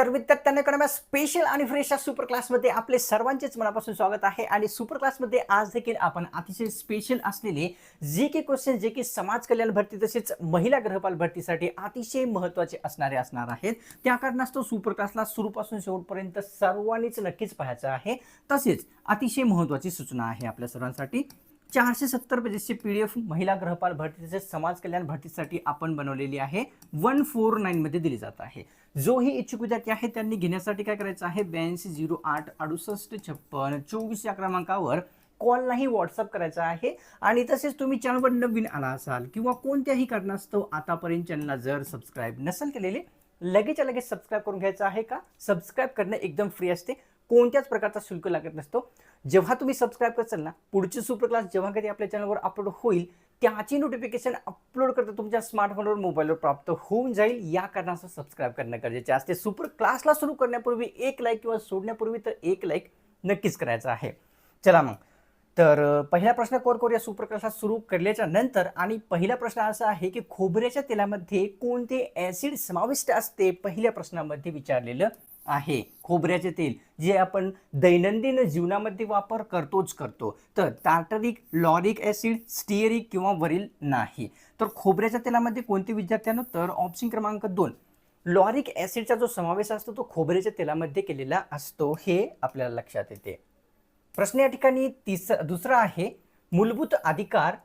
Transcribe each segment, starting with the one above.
तर विद्यार्थ्यांकडे स्पेशल आणि फ्रेश सुपर क्लासमध्ये आपले सर्वांचेच मनापासून स्वागत आहे. आणि सुपर क्लासमध्ये आज देखील आपण अतिशय स्पेशल असलेले जे की क्वेश्चन जे की समाज कल्याण भरती तसेच महिला गृहपाल भरतीसाठी अतिशय महत्त्वाचे असणारे असणार आहेत. त्या कारणास्तव सुपर क्लासला सुरूपासून शेवटपर्यंत सर्वांनीच नक्कीच पाहायचं आहे. तसेच अतिशय महत्त्वाची सूचना आहे आपल्या सर्वांसाठी. चारशे सत्तर पेजेसची पी डी एफ महिला गृहपाल भरती तसेच समाज कल्याण भरतीसाठी आपण बनवलेली आहे. वन फोर नाईनमध्ये दिली जात आहे. जोही इच्छुक विद्यार्थी आहे त्यांनी घेण्यासाठी काय करायचं आहे? ब्याऐंशी झिरो आठ अडुसष्ट छप्पन चोवीस या क्रमांकावर कॉल नाही व्हॉट्सअप करायचा आहे. आणि तसेच तुम्ही चॅनलवर नवीन आला असाल किंवा कोणत्याही कारणास्तव आतापर्यंत चॅनलला जर सबस्क्राईब नसेल केलेले लगेच लगेच सबस्क्राईब करून घ्यायचं आहे का? सबस्क्राईब करणं एकदम फ्री असते. कोणत्याच प्रकारचा शुल्क लागत नसतो. जेव्हा तुम्ही सबस्क्राईब करसाल ना पुढची सुपर क्लास जेव्हा कधी आपल्या चॅनलवर अपलोड होईल त्याची नोटिफिकेशन अपलोड करता तुमच्या स्मार्टफोनवर मोबाईलवर प्राप्त होऊन जाईल. या कारणाचं सबस्क्राईब करणं गरजेचे असते सुपर क्लासला सुरू करण्यापूर्वी एक लाईक किंवा सोडण्यापूर्वी तर एक लाईक नक्कीच करायचं आहे. चला मग. तर पहिला प्रश्न कोर करूया सुपर क्लासला सुरू केल्याच्यानंतर आणि पहिला प्रश्न असा आहे की खोबऱ्याच्या तेलामध्ये कोणते ॲसिड समाविष्ट असते? पहिल्या प्रश्नामध्ये विचारलेलं आहे. खोबऱ्याचे तेल जे आपण दैनंदिन जीवनामध्ये वापर करतोच करतो. तर टार्टरिक लॉरिक ॲसिड स्टिअरिक किंवा वरील नाही. तर खोबऱ्याच्या तेलामध्ये कोणते विद्यार्थ्यांना? तर ऑप्शन क्रमांक दोन. लॉरिक ॲसिडचा जो समावेश असतो तो खोबऱ्याच्या तेलामध्ये केलेला असतो हे आपल्याला लक्षात येते. प्रश्न या ठिकाणी तिस दुसरा आहे. मूलभूत अधिकार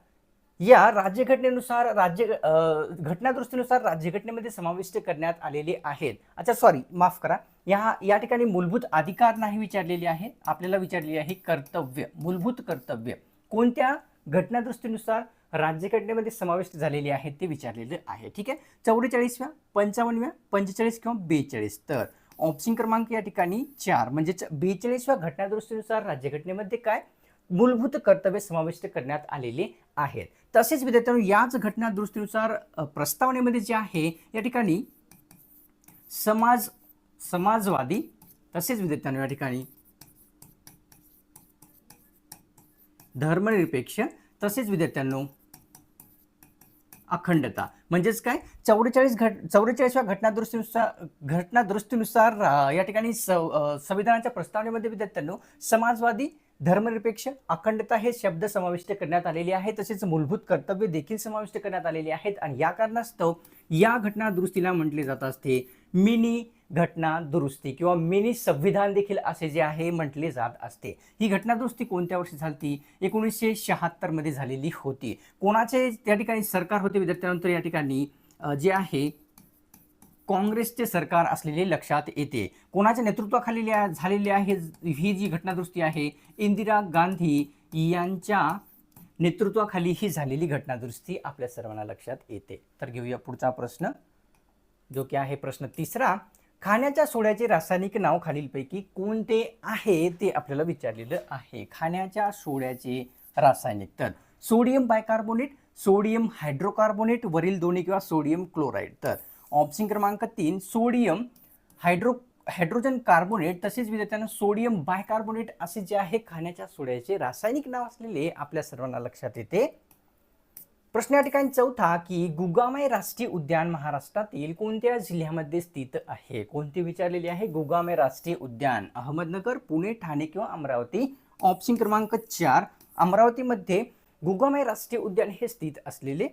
या राज्यघटनेनुसार राज्य घटनादृष्टीनुसार राज्यघटनेमध्ये समाविष्ट करण्यात आलेले आहेत. अच्छा सॉरी माफ करा. या या ठिकाणी मूलभूत अधिकार नाही विचारलेले आहे आपल्याला विचारलेले आहे कर्तव्य मूलभूत कर्तव्य. कोणत्या घटनादृष्टीनुसार राज्यघटनेमध्ये समाविष्ट झालेले आहेत ते विचारलेले आहे. ठीक आहे? चौवेचाळीसव्या पंचावन्नव्या पंचेचाळीस किंवा बेचाळीस. तर ऑप्शन क्रमांक या ठिकाणी चार. म्हणजे बेचाळीसव्या घटनादृष्टीनुसार राज्यघटनेमध्ये काय? मूलभूत कर्तव्य समाविष्ट करण्यात आलेले आहेत. तसेच विद्यार्थ्यांनो याच घटनादृष्टीनुसार प्रस्तावनेमध्ये जे आहे या ठिकाणी समाज समाजवादी तसेच विद्यार्थ्यांना या ठिकाणी धर्मनिरपेक्ष तसेच विद्यार्थ्यांनो अखंडता. म्हणजेच काय? चौवेचाळीस घट चौवेचाळीसव्या घटनादुरुस्तीनुसार घटनादुरुस्तीनुसार या ठिकाणी सं- संविधानाच्या प्रस्तावनेमध्ये विद्यार्थ्यांनो समाजवादी धर्मनिरपेक्ष अखंडता हे शब्द समाविष्ट करण्यात आलेले आहेत तसेच मूलभूत कर्तव्य देखील समाविष्ट करण्यात आलेले आहेत. आणि या कारणास्तव या घटनादुरुस्तीला म्हटले जात असते मिनी घटना दुरुस्ती किंवा मिनी संविधान देखील असे जे आहे म्हटले जात असते. ही घटना दुरुस्ती कोणत्या वर्षी झाली एकोणीसशे शहात्तरमध्ये झालेली होती. कोणाचे त्या ठिकाणी सरकार होते? विद्यार्थ्यानंतर या ठिकाणी जे आहे काँग्रेसचे सरकार असलेले लक्षात येते. कोणाच्या नेतृत्वाखाली झालेली आहे? ही जी घटनादुरुस्ती आहे इंदिरा गांधी यांच्या नेतृत्वाखाली ही झालेली घटनादुरुस्ती आपल्या सर्वांना लक्षात येते. तर घेऊया पुढचा प्रश्न जो की आहे प्रश्न तिसरा. खाण्याच्या सोड्याचे रासायनिक नाव खालीलपैकी कोणते आहे ते आपल्याला विचारलेलं आहे. खाण्याच्या सोड्याचे रासायनिक तर सोडियम बायकार्बोनेट सोडियम हायड्रोकार्बोनेट वरील दोन्ही किंवा सोडियम क्लोराईड तर ऑप्शन क्रमांक तीन सोडियम हायड्रो हायड्रोजन कार्बोनेट तसेच विद्यार्थ्यांना सोडियम बायकार्बोनेट असे जे आहे खाण्याच्या सोड्याचे रासायनिक नाव असलेले आपल्या सर्वांना लक्षात येते. प्रश्न या ठिकाणी चौथा की गुगामाई राष्ट्रीय उद्यान महाराष्ट्रातील कोणत्या जिल्ह्यामध्ये स्थित आहे? कोणती विचारलेली आहे? गुगामाई राष्ट्रीय उद्यान. अहमदनगर पुणे ठाणे किंवा अमरावती. ऑप्शन क्रमांक चार. अमरावतीमध्ये गुगामाई राष्ट्रीय उद्यान हे स्थित असलेले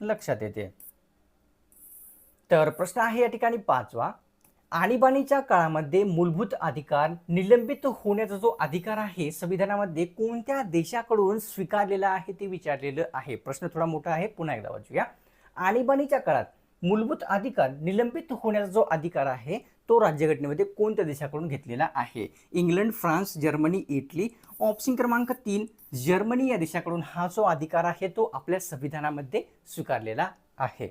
लक्षात येते. तर प्रश्न आहे या ठिकाणी पाचवा. आणीबाणीच्या काळामध्ये मूलभूत अधिकार निलंबित होण्याचा जो अधिकार आहे संविधानामध्ये कोणत्या देशाकडून स्वीकारलेला आहे ते विचारलेलं आहे? प्रश्न थोडा मोठा आहे पुन्हा एकदा वाचूया. आणीबाणीच्या काळात मूलभूत अधिकार निलंबित होण्याचा जो अधिकार आहे तो राज्यघटनेमध्ये कोणत्या देशाकडून घेतलेला आहे? England France Germany Italy option क्रमांक तीन जर्मनी या देशाकडून हा जो अधिकार आहे तो आपल्या संविधानामध्ये स्वीकारलेला आहे.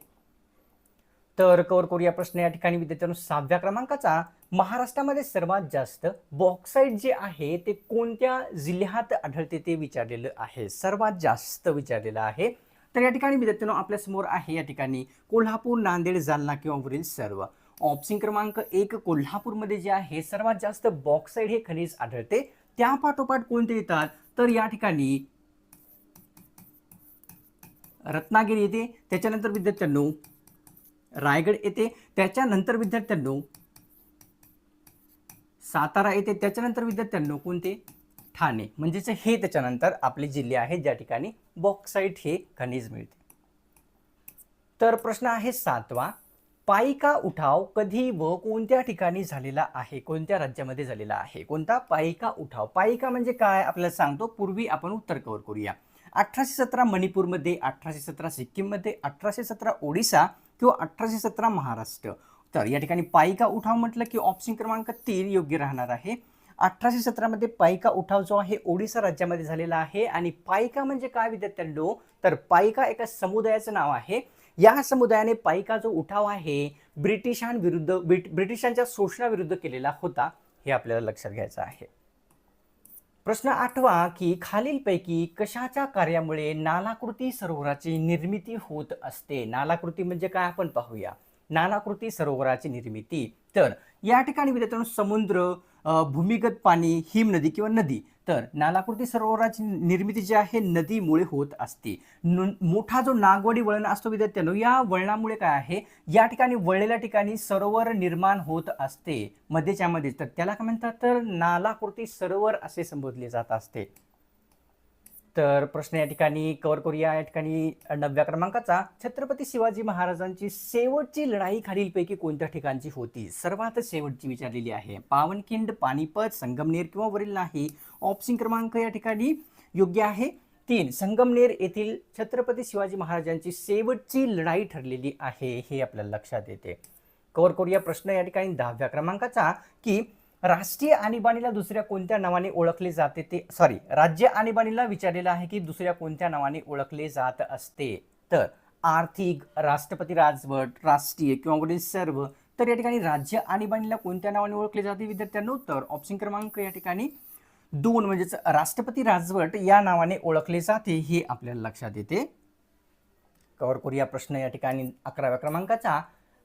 तर कवर करूया प्रश्न या ठिकाणी विद्यार्थ्यांनो. सहाव्या क्रमांकाचा. महाराष्ट्रामध्ये सर्वात जास्त बॉक्साईट जे आहे ते कोणत्या जिल्ह्यात आढळते ते विचारलेलं आहे. सर्वात जास्त विचारलेलं आहे. तर या ठिकाणी विद्यार्थ्यांनो आपल्यासमोर आहे या ठिकाणी कोल्हापूर नांदेड जालना किंवा वरील सर्व. ऑप्शन क्रमांक एक कोल्हापूरमध्ये जे आहे सर्वात जास्त बॉक्साईड हे खनिज आढळते. त्या पाठोपाठ कोणते येतात? तर या ठिकाणी रत्नागिरी येते. त्याच्यानंतर विद्यार्थ्यांनो रायगड येते त्याच्यानंतर विद्यार्थ्यांनो सातारा येते त्याच्यानंतर विद्यार्थ्यांनो कोणते? ठाणे. म्हणजेच हे त्याच्यानंतर आपले जिल्हे आहेत ज्या ठिकाणी बॉक्साईट हे खनिज मिळते. तर प्रश्न आहे सातवा पायिका उठाव कधी व कोणत्या ठिकाणी झालेला आहे? कोणत्या राज्यामध्ये झालेला आहे? कोणता पायिका उठाव? पायिका म्हणजे काय? आपल्याला सांगतो पूर्वी आपण उत्तर कव्हर करूया. अठराशे सतरा मणिपूरमध्ये अठराशे सतरा सिक्कीममध्ये अठराशे सतरा ओडिसा किंवा अठराशे सतरा महाराष्ट्र. तर या ठिकाणी पायिका उठाव म्हटलं की ऑप्शन क्रमांक तीन योग्य राहणार आहे. अठराशे सतरामध्ये पायिका उठाव जो आहे ओडिसा राज्यामध्ये झालेला आहे. आणि पायिका म्हणजे काय विद्यार्थ्यांनो? तर पायिका एका समुदायाचं नाव आहे. या समुदायाने पायिका जो उठाव आहे ब्रिटिशांविरुद्ध ब्रिटिशांच्या शोषणाविरुद्ध केलेला होता. हे आपल्याला लक्षात घ्यायचं आहे. प्रश्न आठवा की खालीलपैकी कशाच्या कार्यामुळे नालाकृती सरोवराची निर्मिती होत असते? नालाकृती म्हणजे काय? आपण पाहूया. नालाकृती सरोवराची निर्मिती. तर या ठिकाणी विद्यार्थ्यांनो समुद्र भूमिगत पाणी हिमनदी किंवा नदी. तर नालाकृती सरोवराची निर्मिती जी आहे नदीमुळे होत असते. मोठा जो नागवडी वळण असतो विद्यार्थ्यांनो या वळणामुळे काय आहे? या ठिकाणी वळलेल्या ठिकाणी सरोवर निर्माण होत असते. मध्येच्या मध्ये तर त्याला काय म्हणतात? तर नालाकृती सरोवर असे संबोधले जात असते. तर प्रश्न या ठिकाणी कव्हर करूया. या ठिकाणी नवव्या क्रमांकाचा. छत्रपती शिवाजी महाराजांची शेवटची लढाई खालीलपैकी कोणत्या ठिकाणची होती? सर्वात शेवटची विचारलेली आहे. पावनखिंड पानिपत संगमनेर किंवा वरील नाही? ऑप्शन क्रमांक या ठिकाणी योग्य आहे. तीन संगमनेर येथील छत्रपती शिवाजी महाराजांची शेवटची लढाई ठरलेली आहे. हे आपल्याला लक्षात येते. कव्हर करूया प्रश्न या ठिकाणी दहाव्या क्रमांकाचा की राष्ट्रीय आणीबाणीला दुसऱ्या कोणत्या नावाने ओळखले जाते ते सॉरी राज्य आणीबाणीला विचारलेलं आहे की दुसऱ्या कोणत्या नावाने ओळखले जात असते. तर आर्थिक राष्ट्रपती राजवट राष्ट्रीय किंवा कुठे सर्व तर या ठिकाणी राज्य आणीबाणीला कोणत्या नावाने ओळखले जाते विद्यार्थ्यांनो? तर ऑप्शन क्रमांक या ठिकाणी दोन म्हणजेच राष्ट्रपती राजवट या नावाने ओळखले जाते हे आपल्याला लक्षात येते. कव्हर करूया प्रश्न या ठिकाणी अकराव्या क्रमांकाचा.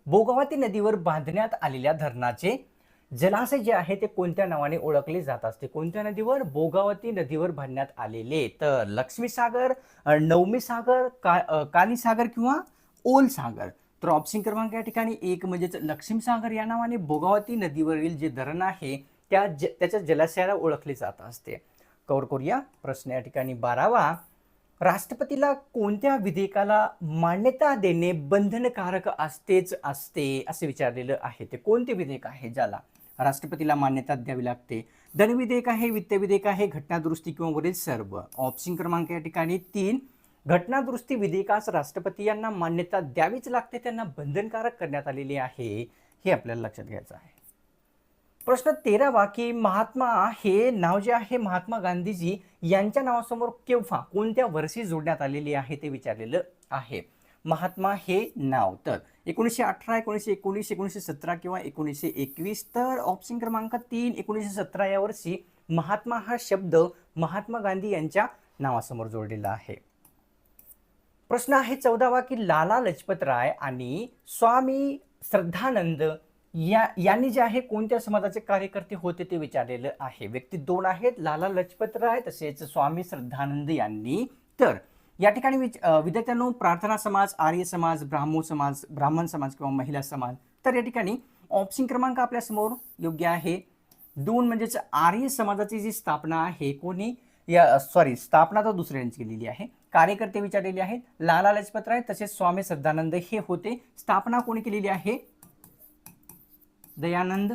बोगावती नदीवर बांधण्यात आलेल्या धरणाचे जलाशय जे आहे ते कोणत्या नावाने ओळखले जात असते? कोणत्या नदीवर? बोगावती नदीवर भरण्यात आलेले. तर लक्ष्मीसागर नवमी सागर का कालीसागर किंवा ओल सागर. तर ऑप्शन क्रमांक या ठिकाणी एक म्हणजेच लक्ष्मीसागर या नावाने बोगावती नदीवरील जे धरण आहे त्या ज त्याच्या जलाशयाला ओळखले जात असते. कवर करूया. प्रश्न या ठिकाणी बारावा. राष्ट्रपतीला कोणत्या विधेयकाला मान्यता देणे बंधनकारक असतेच असते असे विचारलेलं आहे ते. कोणते विधेयक आहे ज्याला? राष्ट्रपतीला मान्यता द्यावी लागते. धनविधेयक आहे वित्त विधेयक आहे घटनादुरुस्ती किंवा वरील सर्व. ऑप्शन क्रमांक या ठिकाणी तीन. घटनादुरुस्ती विधेयकास राष्ट्रपती यांना मान्यता द्यावीच लागते त्यांना बंधनकारक करण्यात आलेली आहे हे आपल्याला लक्षात घ्यायचं आहे. प्रश्न तेरावा की महात्मा हे नाव जे आहे महात्मा गांधीजी यांच्या नावासमोर केव्हा कोणत्या वर्षी जोडण्यात आलेली आहे ते विचारलेलं आहे. महात्मा हे नाव. तर एकोणीसशे अठरा एकोणीसशे एकोणीस एकोणीसशे सतरा किंवा एकोणीसशे एकवीस तर ऑप्शन क्रमांक तीन एकोणीसशे सतरा या वर्षी महात्मा हा शब्द महात्मा गांधी यांच्या नावासमोर जोडलेला आहे. प्रश्न आहे चौदावा की लाला लजपत राय आणि स्वामी श्रद्धानंद या यांनी जे आहे कोणत्या समाजाचे कार्यकर्ते होते ते विचारलेलं आहे. व्यक्ती दोन आहेत लाला लजपत राय तसेच स्वामी श्रद्धानंद यांनी. तर या ठिकाणी विद्यार्थ्यांनो प्रार्थना समाज आर्य समाज ब्राह्मो समाज ब्राह्मण समाज किंवा महिला समाज तर या ठिकाणी ऑप्शन क्रमांक आपल्यासमोर योग्य आहे. दोन म्हणजेच आर्य समाजाची जी स्थापना आहे कोणी? या सॉरी स्थापना तर दुसऱ्यांची केलेली आहे. कार्यकर्ते विचारलेले आहेत लाला लजपत राय तसेच स्वामी श्रद्धानंद हे होते. स्थापना कोणी केलेली आहे? दयानंद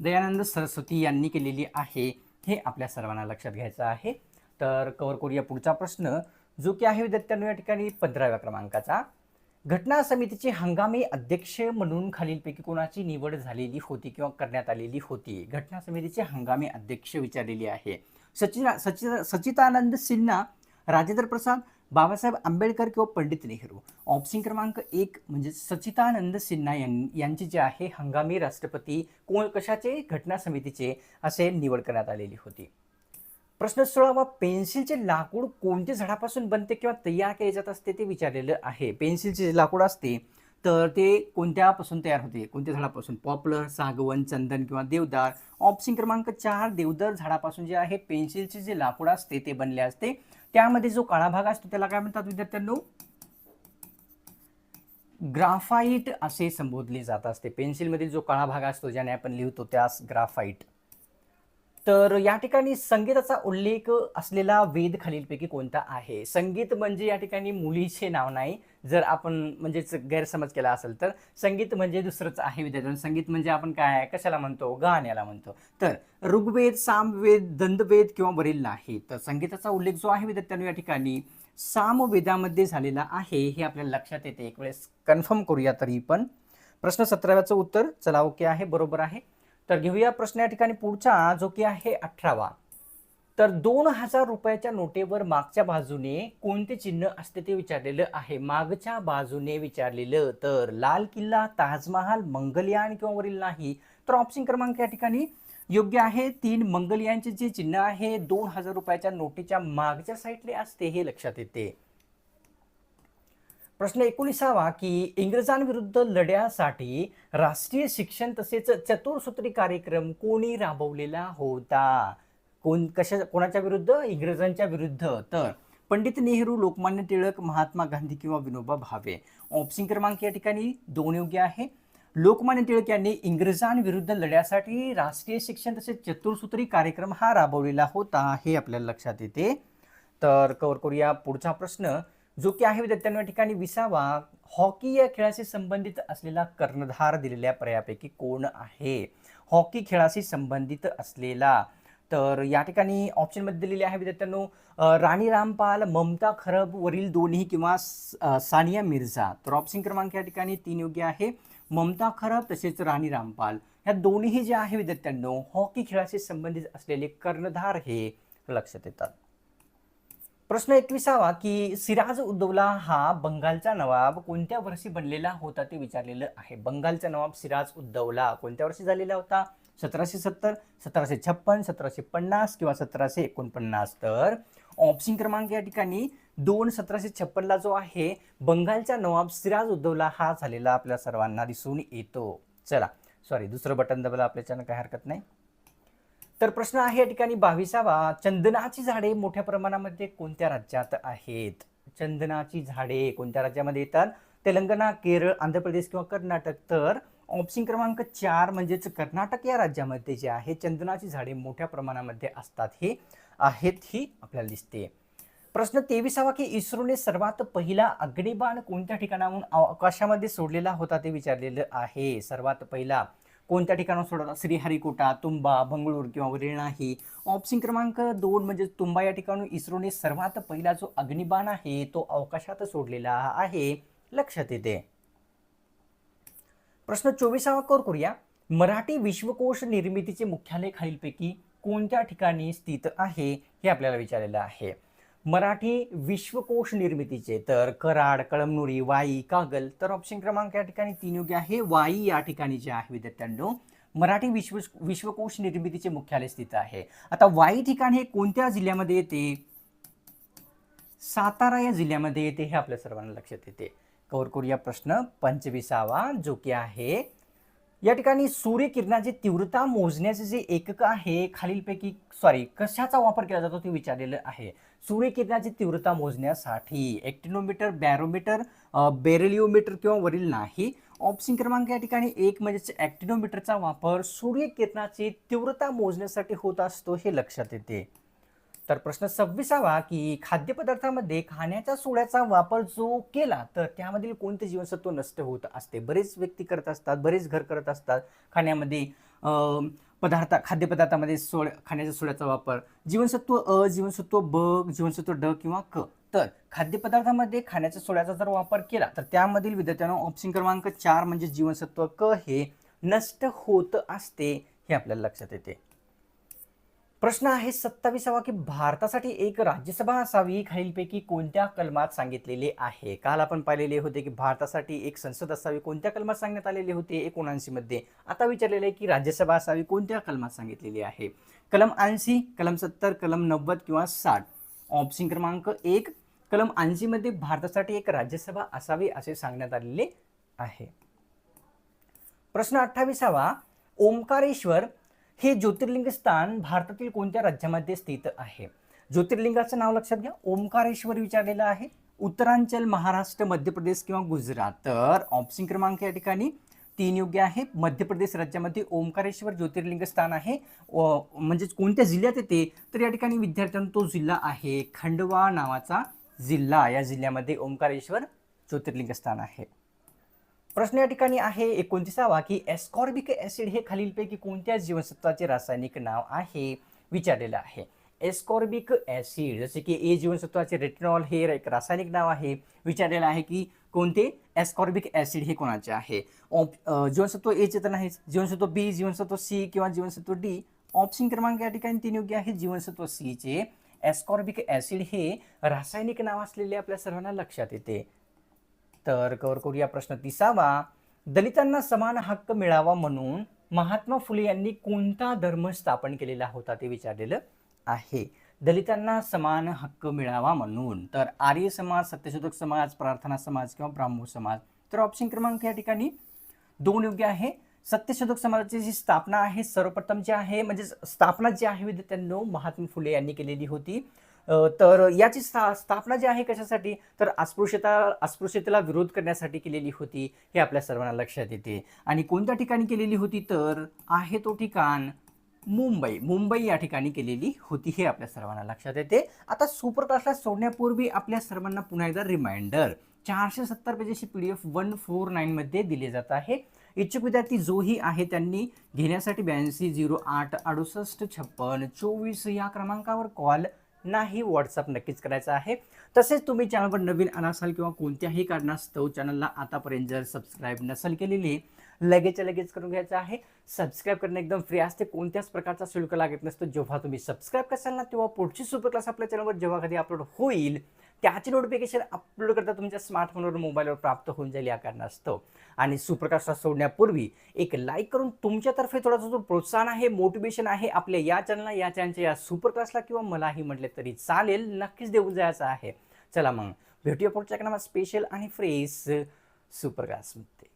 दयानंद सरस्वती यांनी केलेली आहे. हे आपल्या सर्वांना लक्षात घ्यायचं आहे. तर कवर करूया पुढचा प्रश्न. जो की आहे विद्यार्थ्यांनो या ठिकाणी पंधराव्या क्रमांकाचा. घटना समितीचे हंगामी अध्यक्ष म्हणून खालीलपैकी कोणाची निवड झालेली होती किंवा करण्यात आलेली होती? घटना समितीचे हंगामी अध्यक्ष विचारलेली आहे. सचिना सचिन सचितानंद सिन्हा राजेंद्र प्रसाद बाबासाहेब आंबेडकर किंवा पंडित नेहरू? ऑप्शन क्रमांक एक म्हणजे सचितानंद सिन्हा यां- यांची जे आहे हंगामी राष्ट्रपती कोण कशाचे? घटना समितीचे असे निवड करण्यात आलेली होती. प्रश्न सोळावा पेन्सिलचे लाकूड कोणत्या झाडापासून बनते किंवा तयार केले जात असते ते विचारलेलं आहे. पेन्सिलचे जे लाकूड असते तर ते कोणत्यापासून तयार होते? कोणत्या झाडापासून? पॉप्युलर सागवन चंदन किंवा देवदार? ऑप्शन क्रमांक चार देवदार झाडापासून जे आहे पेन्सिलचे जे लाकूड असते ते बनले असते. त्यामध्ये जो काळा भाग असतो त्याला काय म्हणतात विद्यार्थ्यांनो? ग्राफाईट असे संबोधले जात असते. पेन्सिलमध्ये जो काळा भाग असतो ज्याने आपण लिहितो त्यास ग्राफाईट तर या ठिकाणी संगीताचा उल्लेख असलेला वेद खालीलपैकी कोणता आहे? संगीत म्हणजे या ठिकाणी मुलीचे नाव नाही. जर आपण म्हणजेच गैरसमज केला असेल तर संगीत म्हणजे दुसरंच आहे विद्यार्थ्यांनो संगीत म्हणजे आपण काय? कशाला म्हणतो? गाण्याला म्हणतो. तर ऋग्वेद सामवेद दंतवेद किंवा वरील नाही. तर संगीताचा उल्लेख जो आहे विद्यार्थ्यांनो या ठिकाणी सामवेदामध्ये झालेला आहे. हे आपल्याला लक्षात येते. एक वेळेस कन्फर्म करूया तरी पण प्रश्न सतराव्याचं उत्तर चला ओके आहे. बरोबर आहे. तर घेऊया प्रश्न या ठिकाणी पुढचा जो की आहे अठरावा. तर दोन हजार रुपयाच्या नोटेवर मागच्या बाजूने कोणते चिन्ह असते ते विचारलेलं आहे. मागच्या बाजूने विचारलेलं तर लाल किल्ला ताजमहाल मंगलयान किंवा वरील नाही. तर ऑप्शन क्रमांक या ठिकाणी योग्य आहे. तीन मंगलयानचे जे चिन्ह आहे दोन हजार रुपयाच्या नोटेच्या मागच्या साईडले असते हे लक्षात येते. प्रश्न एकोणीसावा की इंग्रजांविरुद्ध लढ्यासाठी राष्ट्रीय शिक्षण तसेच चतुर्सूत्री कार्यक्रम कोणी राबवलेला होता? कोण कशा कोणाच्या विरुद्ध? इंग्रजांच्या विरुद्ध. तर पंडित नेहरू लोकमान्य टिळक महात्मा गांधी किंवा विनोबा भावे. ऑप्शन क्रमांक या ठिकाणी दोन योग्य आहे. लोकमान्य टिळक यांनी इंग्रजांविरुद्ध लढ्यासाठी राष्ट्रीय शिक्षण तसेच चतुर्सूत्री कार्यक्रम हा राबवलेला होता हे आपल्याला लक्षात येते. तर कवर करूया पुढचा प्रश्न. जो की आहे विद्यार्थ्यांना ठिकाणी विसावा हॉकी या खेळाशी संबंधित असलेला कर्णधार दिलेल्या पर्यापैकी कोण आहे? हॉकी खेळाशी संबंधित असलेला. तर या ठिकाणी ऑप्शनमध्ये दिलेले आहे विद्यार्थ्यांनो राणी रामपाल ममता खरब वरील दोन्ही किंवा स- सानिया मिर्झा. तर ऑप्शन क्रमांक या ठिकाणी तीन योग्य आहे. ममता खरब तसेच राणी रामपाल ह्या दोन्हीही जे आहे विद्यार्थ्यांनो हॉकी खेळाशी संबंधित असलेले कर्णधार हे लक्षात येतात. प्रश्न एकविसावा की सिराज उद्दौला हा बंगालचा नवाब कोणत्या वर्षी बनलेला होता ते विचारलेलं आहे. बंगालचा नवाब सिराज उद्दौला कोणत्या वर्षी झालेला होता? सतराशे सत्तर सतराशे छप्पन सतराशे पन्नास किंवा सतराशे एकोणपन्नास? तर ऑप्शन क्रमांक या ठिकाणी दोन सतराशे छप्पनला जो आहे बंगालचा नवाब सिराज उद्दौला हा झालेला आपल्या सर्वांना दिसून येतो. चला सॉरी दुसरं बटन दबायला आपल्याच्यानं काही हरकत नाही. तर प्रश्न आहे या ठिकाणी बावीसावा. चंदनाची झाडे मोठ्या प्रमाणामध्ये कोणत्या राज्यात आहेत? चंदनाची झाडे कोणत्या राज्यामध्ये येतात? तेलंगणा केरळ आंध्र प्रदेश किंवा कर्नाटक. तर ऑप्शन क्रमांक चार म्हणजेच कर्नाटक या राज्यामध्ये जे आहे चंदनाची झाडे मोठ्या प्रमाणामध्ये असतात हे आहेत ही आपल्याला दिसते. प्रश्न तेविसावा की इस्रोने सर्वात पहिला अग्निबाण कोणत्या ठिकाणाहून अवकाशामध्ये सोडलेला होता ते विचारलेलं आहे. सर्वात पहिला कोणत्या ठिकाणावर सोडवला श्रीहरिकोटा तुंबा बंगळूर किंवा वरिणाही? ऑप्शन क्रमांक दोन म्हणजे तुंबा या ठिकाणी इस्रोने सर्वात पहिला जो अग्निबाण आहे तो अवकाशात सोडलेला आहे. लक्षात येते. प्रश्न चोवीसावा कर करूया. मराठी विश्वकोश निर्मितीचे मुख्यालय खालीलपैकी कोणत्या ठिकाणी स्थित आहे? हे आपल्याला विचारलेलं आहे. मराठी विश्वकोश निर्मितीचे तर कराड कळमनुरी वाई कागल तर ऑप्शन क्रमांक या ठिकाणी तीन योग्य आहे. वाई या ठिकाणी जे आहे विद्यार्थ्यांनो मराठी विश्व विश्वकोश निर्मितीचे मुख्यालय स्थित आहे. आता वाई ठिकाण हे कोणत्या जिल्ह्यामध्ये येते? सातारा या जिल्ह्यामध्ये येते हे आपल्या सर्वांना लक्षात येते. कवर या प्रश्न. पंचवीसावा जो की आहे या ठिकाणी सूर्यकिरणाची तीव्रता मोजण्याचे जे एकक आहे खालीलपैकी सॉरी कशाचा वापर केला जातो ते विचारलेलं आहे. सूर्यकिरणाची तीव्रता मोजण्यासाठी एक्टिनोमीटर बॅरोमीटर बेरेलिओमीटर किंवा वरील नाही. ऑप्शन क्रमांक या ठिकाणी एक म्हणजेच ॲक्टिनोमीटरचा वापर सूर्यकिरणाची तीव्रता मोजण्यासाठी होत असतो हे लक्षात येते. तर प्रश्न सव्वीसावा की खाद्यपदार्थामध्ये खाण्याच्या सोड्याचा वापर जो केला तर त्यामधील कोणते जीवनसत्व नष्ट होत असते? बरेच व्यक्ती करत असतात बरेच घर करत असतात खाण्यामध्ये पदार्थ खाद्यपदार्थामध्ये सोड खाण्याच्या सोड्याचा वापर. जीवनसत्व अ जीवनसत्व ब जीवनसत्व ड किंवा क. तर खाद्यपदार्थामध्ये खाण्याच्या सोड्याचा जर वापर केला तर त्यामधील विद्यार्थ्यांना ऑप्शन क्रमांक चार म्हणजे जीवनसत्व क हे नष्ट होत असते हे आपल्याला लक्षात येते. प्रश्न आहे सत्तावीसावा की भारतासाठी एक राज्यसभा असावी खालीलपैकी कोणत्या कलमात सांगितलेले आहे? काल आपण पाहिलेले होते की भारतासाठी एक संसद असावी कोणत्या कलमात सांगण्यात आलेले होते? एकोणऐंशी मध्ये. आता विचारलेले आहे की राज्यसभा असावी कोणत्या कलमात सांगितलेली आहे? कलम ऐंशी कलम सत्तर कलम नव्वद किंवा साठ. ऑप्शन क्रमांक एक कलम ऐंशी मध्ये भारतासाठी एक राज्यसभा असावी असे सांगण्यात आलेले आहे. प्रश्न अठ्ठावीसावा ओंकारेश्वर हे ज्योतिर्लिंग स्थान भारतातील कोणत्या राज्यामध्ये स्थित आहे? ज्योतिर्लिंगाचं नाव लक्षात घ्या. ओंकारेश्वर विचारलेलं आहे. उत्तरांचल महाराष्ट्र मध्य प्रदेश किंवा गुजरात. तर ऑप्शन क्रमांक या ठिकाणी तीन योग्य आहे. मध्य प्रदेश राज्यामध्ये ओंकारेश्वर ज्योतिर्लिंग स्थान आहे. व- म्हणजेच कोणत्या जिल्ह्यात येते? तर या ठिकाणी विद्यार्थ्यांना तो जिल्हा आहे खंडवा नावाचा जिल्हा. या जिल्ह्यामध्ये ओंकारेश्वर ज्योतिर्लिंग स्थान आहे. प्रश्न या ठिकाणी आहे एकोणतीसावा की एस्कॉर्बिक ॲसिड हे खालीलपैकी कोणत्या जीवनसत्वाचे रासायनिक नाव आहे? विचारलेलं आहे. एस्कॉर्बिक ॲसिड जसे की ए जीवनसत्वाचे रेटिनॉल हे एक रासायनिक नाव आहे. विचारलेलं आहे की कोणते? एस्कॉर्बिक ॲसिड हे कोणाचे आहे? ऑप जीवनसत्व एचे तर नाहीच. जीवनसत्व बी जीवनसत्व सी किंवा जीवनसत्व डी. ऑप्शन क्रमांक या ठिकाणी तीन योग्य आहे जीवनसत्व सीचे एस्कॉर्बिक ऍसिड हे रासायनिक नाव असलेले आपल्या सर्वांना लक्षात येते. तर कवर करूया प्रश्न तिसावा. दलितांना समान हक्क मिळावा म्हणून महात्मा फुले यांनी कोणता धर्म स्थापन केलेला होता ते विचारलेलं आहे. दलितांना समान हक्क मिळावा म्हणून. तर आर्य समाज सत्यशोधक समाज प्रार्थना समाज किंवा ब्राह्मो समाज. तर ऑप्शन क्रमांक या ठिकाणी दोन योग्य आहे. सत्यशोधक समाजाची जी स्थापना आहे सर्वप्रथम जी आहे म्हणजे स्थापना जी आहे विद्यार्थ्यांनो महात्मा फुले यांनी केलेली होती. तर याची स्था स्थापना जी आहे कशासाठी? तर अस्पृश्यता अस्पृश्यतेला विरोध करण्यासाठी केलेली होती हे आपल्या सर्वांना लक्षात येते. आणि कोणत्या ठिकाणी केलेली होती? तर आहे तो ठिकाण मुंबई. मुंबई या ठिकाणी केलेली होती हे आपल्या सर्वांना लक्षात येते. आता सुपर क्लासला सोडण्यापूर्वी आपल्या सर्वांना पुन्हा एकदा रिमाइंडर चारशे सत्तर पेजेसची P D F one four नाईनमध्ये दिले जात आहे. इच्छुक विद्यार्थी जोही आहे त्यांनी घेण्यासाठी ब्याऐंशी झिरो आठ अडुसष्ट छप्पन चोवीस या क्रमांकावर कॉल नाही व्हॉट्सअप नक्कीच करायचा आहे. तसेच तुम्ही चॅनलवर नवीन आला असाल किंवा कोणत्याही कारणास्तव चॅनलला आतापर्यंत जर सबस्क्राईब नसेल केलेली लगेचच्या लगेच करून घ्यायचं आहे. सबस्क्राईब करणं एकदम फ्री असते. कोणत्याच प्रकारचा शुल्क लागत नसतो. जेव्हा तुम्ही सबस्क्राईब कराल ना तेव्हा पुढची सुपर क्लास आपल्या चॅनलवर जेव्हा कधी अपलोड होईल त्याची नोटिफिकेशन अपलोड करता तुमच्या स्मार्टफोनवर मोबाईलवर प्राप्त होऊन जाईल या कारणास्तव. आणि सुप्रकाशला सोडण्यापूर्वी एक लाईक करून तुमच्यातर्फे थोडासा जो प्रोत्साहन आहे मोटिवेशन आहे आपल्या या चॅनलला या चॅनलच्या या सुपरक्लासला किंवा मलाही म्हटले तरी चालेल. नक्कीच देऊन जायचं आहे. चला मग भेटूया पुढच्या क्रमात स्पेशल आणि फ्रेश सुपरक्लासमध्ये